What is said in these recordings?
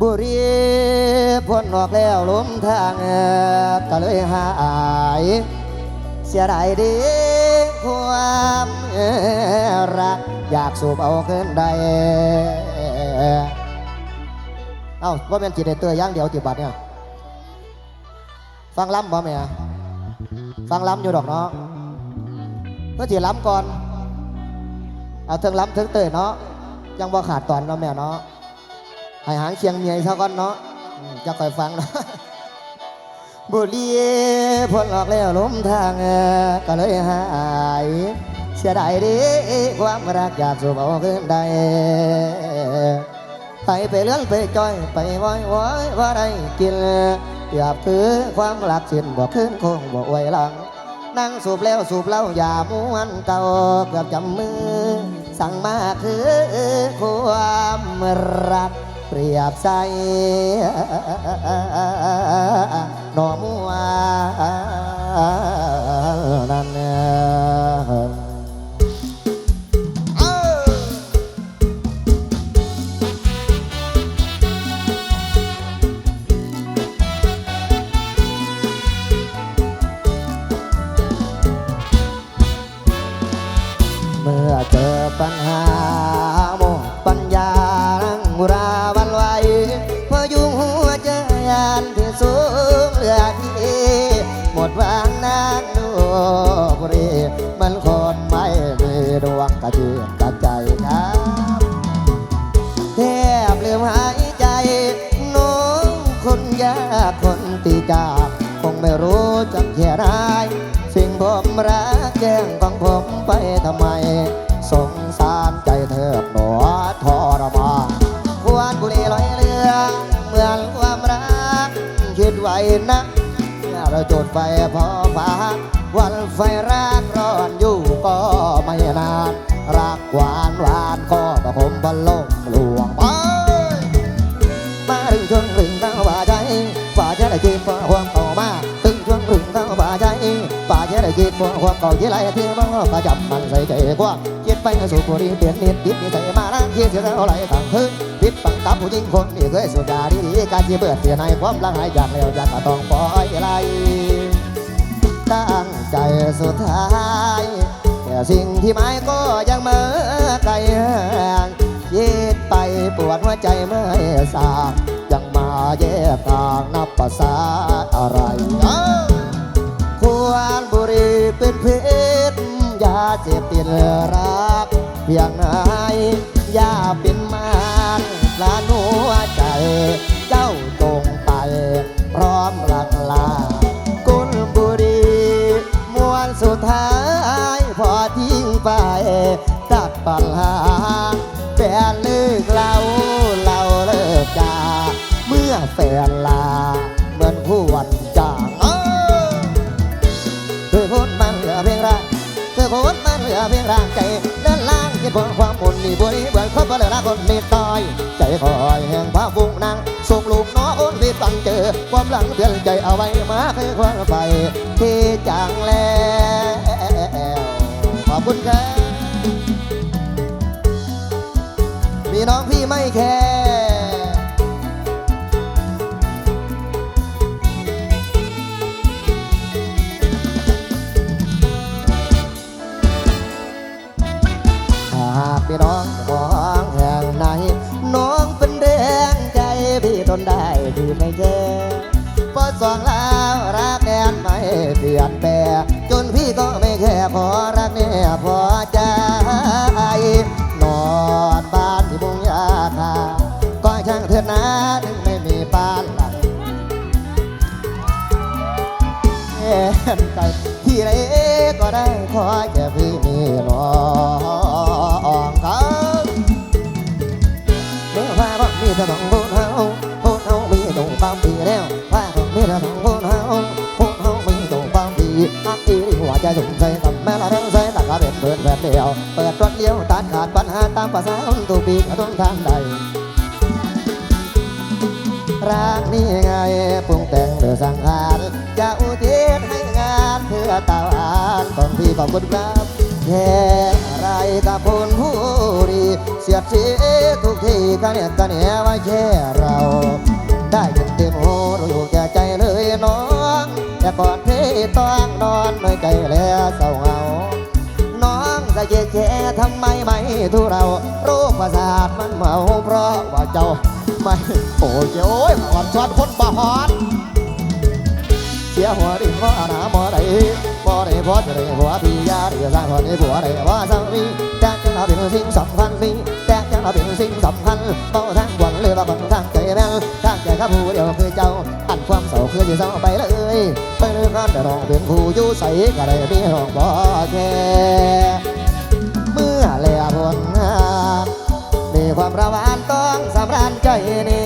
บุรีพ้นออกแล้วล้มทางก็เลยหายเสียดายดีความรัก อยากสูบเอาขึ้นได้เอ้าว่าเป็นจิตได้เตยอย่างเดียวจิบัดเนี่ยฟังล้ำบ่แม่ฟังล้ำอยู่ดอกเนาะเพื่อจีล้ำก่อน เอาเทิงล้ำเทิงเตยเนาะยังบ่ขาดตอนเนาะแม่เนาะ ให้หางเชียงเมียซะก่อนเนาะจะคอยฟังนะบุรีพ้นออกแล้วล้มทางก็เลยหายเสียดายดีความรักอยากสูบเอาขึ้นได้ไปไปเรื่องไปจอยไปว้อยว้อยว่าได้กินเปรียบคือความรักสิ้นบ่ขึ้นคงบ่ไว้หลัง นั่งสูบแล้วสูบเล้าอย่าม้วนเก่าเกือบจำมือ สั่งมาคือความรัก เปรียบใสหนอมัว เหลือที่หมดวางนางดูบรีมันคนไม่มีดวงกระเจียนกระใจครับแทบลืมหายใจน้องคนยากคนตีจากคงไม่รู้จักแค่ไรสิ่งผมรักแจ้งของผมไปทำไมสงสารใจเธอหน นะเมื่อเราจุดไฟพอฟ้าวันไฟรักร้อนอยู่ก็ไม่นาน รักหวานหวานก็ประผมบรรลงหลวงไปมาถึงช่วงถึงเข้าป่าใจป่าจะได้กินป่าความเก่ามาถึงช่วงถึงเข้าป่าใจป่าจะได้กินป่าความเก่าที่ไรที่มันก็จับมันใส่ใจกว้างคิดไปสู่บุรีเปลี่ยนนิดติดนิสัยมาละคิดเสียเท่าไรต่างคืน ปังกับผู้หญิงคนนี้เคยสุดยาดีๆการที่เบิดเสียในความละหายจากแล้วจากก็ต้องปล่อยไหลตั้งใจสุดท้ายแต่สิ่งที่หมายก็ยังเมื่อไกลห่างคิดไปปวดหัวใจไม่สางยังมาแยกทางนับภาษาอะไรเอ้าควรบุรีเป็นเพชรยาเสพติดรักเพียงไหนยาเป็นมาร ลานหัวใจ เจ้าจงไป พร้อมหลักลา กุลบุรีมวนสุดท้าย พอทิ้งไปตัดปัญหาแฟนเลิกเราเราเลิกจาเมื่อแฟนลา เหมือนผู้วันจางเอ้าเธอคนมันเหลือเพียงร่างเธอคนมันเหลือเพียงร่างใจเด้านล่าง คิดบนความมุนนี่บุรีเบื่อเขาเบื่อละคนมีตายใจคอยแห่งพระบุงนางส่งลูกน้องอนที่ฟังเจอ ความหลังเตือนใจเอาไว้มาเคยความไปที่จางแล้วขอบคุณครับมีน้องพี่ไม่แคร์ ทนได้พี่ไม่แย่พอสองแล้วรักแน่นไม่เปลี่ยนแปลงจนพี่ก็ไม่แค่พอรักเนี่ยพอใจนอนบ้านที่มุงยาคาก็ช่างเถิดนะถึงไม่มีบ้านหลังแย่นไกลที่ไหนก็ได้ขอแค่พี่มีน้องครับเมื่อว่าบ่มีแต่ต้องพู ว่าต้องมีแต่ต้องพูดเฮาพูดเฮามีตรงความดีอักอีหัวใจสงใจกับแม่ละทั้งใจแต่ก็เป็นเปิดแบบเดียวเปิดรถเลี้ยวตัดขาดปัญหาตามภาษาคนตัวปีกต้องทางใดรักนี่ไงปรุงแต่งเดือสังขารจะอุทิศให้งานเพื่อตาวานต้องพี่ขอบคุณครับแค่อะไรกับคนผู้ดีเสียดสีทุกทีกันเนี่ยกันเนี่ยไว้แค่เรา ได้เต็มโหรู้ น้องแต่ก่อนพี่ต้องนอนน้อยใจแล้วเศร้าเงา น้องจะเย็นแย่ทำไมไม่ทุเราโรคประสาทมันเมาเพราะว่าเจ้าไม่โอ้ยโอ้ยหอนชอนคนบ่ฮอดเสียหัวดิหัวหนาหมอใดบ่ได้พอจะได้หัวพี่ยาได้สร้างหัวได้บัวได้ว่าสามีแต่จะเอาเป็นสิ่งสำคัญนี้ เราเป็นสิ่งสำคัญเบาทางวันเลยว่าบังทางใจแม่ทางใจข้าผู้เดียวคือเจ้า อันความเศร้าคือจะเศร้าไปเลยไปเลยกันแต่น้องเป็นผู้อยู่ใสก็ได้มีห้องบ่แค่เมื่อแลผลงานมีความระวานต้องสำราญใจนี่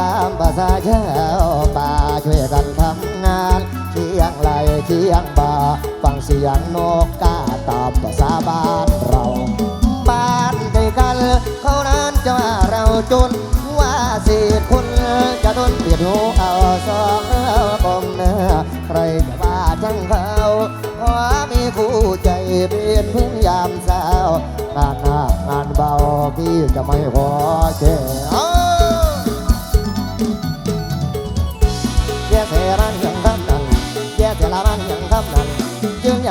ตามภาษาชาวป่าช่วยกันทำงานเชียงไรเชียงบ่าฟังเสียงนกกาตามภาษาบ้านเราบ้านใกล้กันเขานั้นจะว่าเราจนว่าสิคุณจะโดนเปียบหูเอาสองเอากลมเนื้อใครจะว่าช่างเขาขอมีคู่ใจเป็นเพื่อนยามสาวงานหนักงานเบาพี่จะไม่พอเจ้า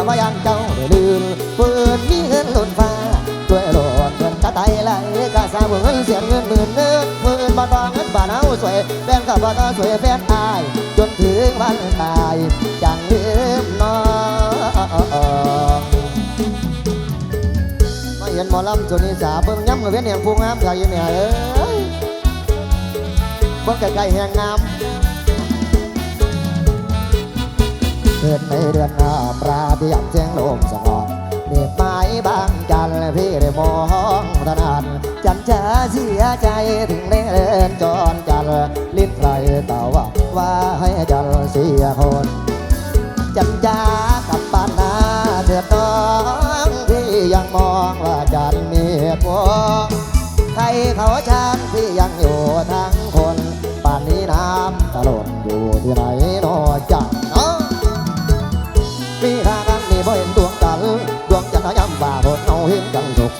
ว่ายันเจ้าได้ลืมเปืนมีเงินหล่นฟ้าด้วยโหลดเงินกระไตไหลกระสาวเงินเสียเงินหมื่นเนื้อหมื่นบาทบาเงินบาทเอาสวยแฟนกับบาทสวยแฟนอาย จนถึงวันตายจังลืมน้องมาเห็นหมอลำจุนิสาเบิ่งย้ำกับเวียนแห่งผู้งามค่ะยินเนี่เอ้ยเบิ่งไกลๆแห่งงาม เกิดในเดือนหน้าปราที่ยำเสียงลมสงบเด็กไม้บางจันพี่ได้มองถนัดจันจะเสียใจถึงได้เล่นจอนจันลิ้นใครต่าว่าว่าให้จันเสียคนจันจากลับบ้านนาเดือดร้อนที่ยังมองว่าจันมีเหตุผลใครเขาชันที่ยังอยู่ทั้งคนป่านนี้น้ำตะลนอยู่ที่ไหนนอจัน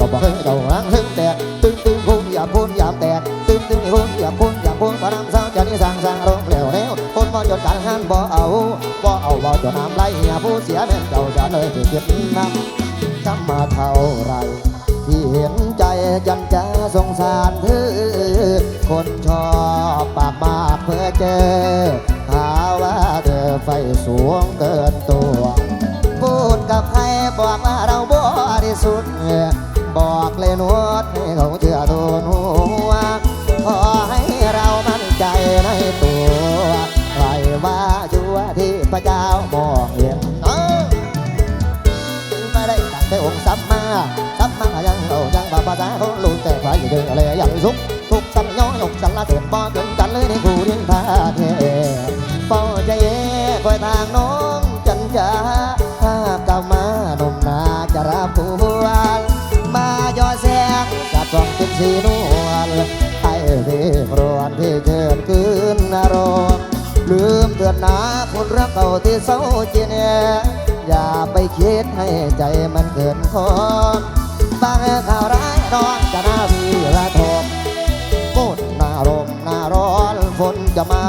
กสบเฮงเจ้าหางหึงแดดตึงตึงพุ่งอย่าพุ่นอย่าแตกตึ้งตึงพุ่งอย่าพุ่นอย่าพุ่นพระน้ำสร้างจันนี่สร้างสร้างลมเหลวเหลวคนมาจนการหันบ่เอาบ่เอาบ่จนน้ำไหลผู้เสียแม่นเจ้าจะเลยเก็บน้ำทำมาเท่าไรที่เห็นใจจันจะสงสารเธอคนชอบปากมากเพื่อเจอหาว่าเธอไฟสูงเกินตัว พูดกับใครบอกว่าเราบริสุทธิ์ บอกเลยนวดให้เขาเชื่อทุนหัวขอให้เรามั่นใจในตัวใครว่าชั่วที่พระเจ้ามองเห็นเออไม่ได้ตั้งแต่องค์สัมมาสัมมายังเรายังบาปาษาคนรู้แต่ฝ่ายอยู่เดินอะไรอย่างสุขทุกสัมย่อยกสันละเต็มบ่เกินกันเลยในคู่เรียนพาเทเฝ้าใจเย่คอยทางน้องจันจ้า เป็นสีนวลไอ้พี่รวนที่เชิญคืนนรมณ์ลืมเตือนาคนรักเก่าที่เศร้าเจเนอย่าไปคิดให้ใจมันเกินคอนบางข่าวร้ายน้องจะน่าวีระทมฝนหน้าลมหน้าร้อนฝนจะมา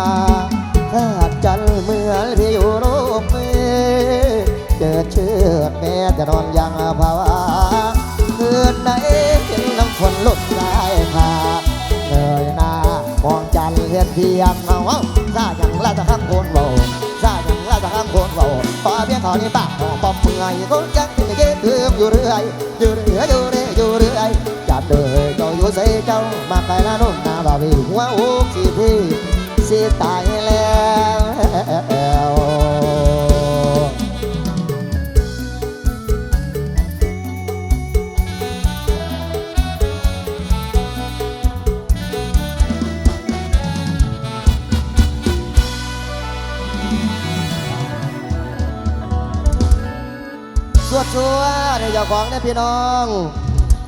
ถ้าจันเหมือนพี่อยู่โลกนี้เจอเชือดแม่จะนอนอยังภาวะ หลุดสายผ่าเงยหน้ามองจันเห็นเทียมเอาเอาซาอย่างละจะข้ามโคนเบาซาอย่างละจะข้ามโคนเบาพอเพียงเท่านี้ปากของปอมเมื่อยก็ยังจะเก็บเทือมอยู่เรื่อยอยู่เรื่อยอยู่เรื่อยอยู่เรื่อยจับเดยเจ้าอยู่ใส่เจ้ามาไกลละนุ่นนาบาบีหัวอกสิพี่สิตายแล้ว สวดสวดเจ้าของเนี่พี่น้อง